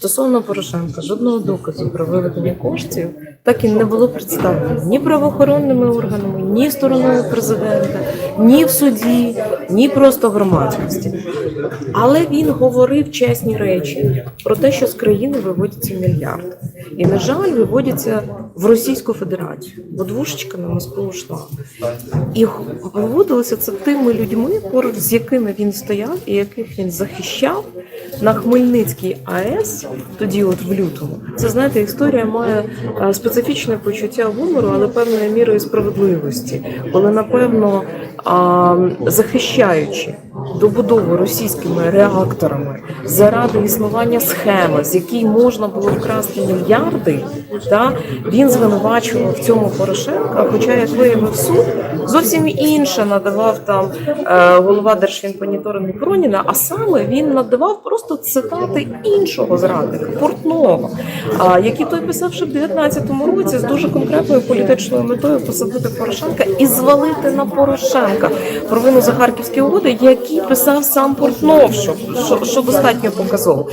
Стосовно Порошенка, жодного доказу про виведення коштів так і не було представлено ні правоохоронними органами, ні стороною президента, ні в суді, ні просто громадськості. Але він говорив чесні речі про те, що з країни виводяться мільярди. І, на жаль, виводяться в Російську Федерацію, бо двушечка на Москву йшла. І виводилося це тими людьми, поруч з якими він стояв і яких він захищав на Хмельницькій АЕС, тоді, от в лютому. Це знаєте, історія має е, специфічне почуття гумору, але певною мірою справедливості, коли напевно захищаючи добудову російськими реакторами заради існування схеми, з якій можна було вкрасти мільярди, та він звинувачував в цьому Порошенка. Хоча, як виявив суд, зовсім інше надавав там е, голова Держфінмоніторингу Проніна, а саме він надавав просто цитати іншого зрадника Портного, а, який той писав ще в 19-му році з дуже конкретною політичною метою посадити Порошенка і звалити на Порошенка провину за харківські угоди, які писав сам Портнов, що, що, що достатньо показово.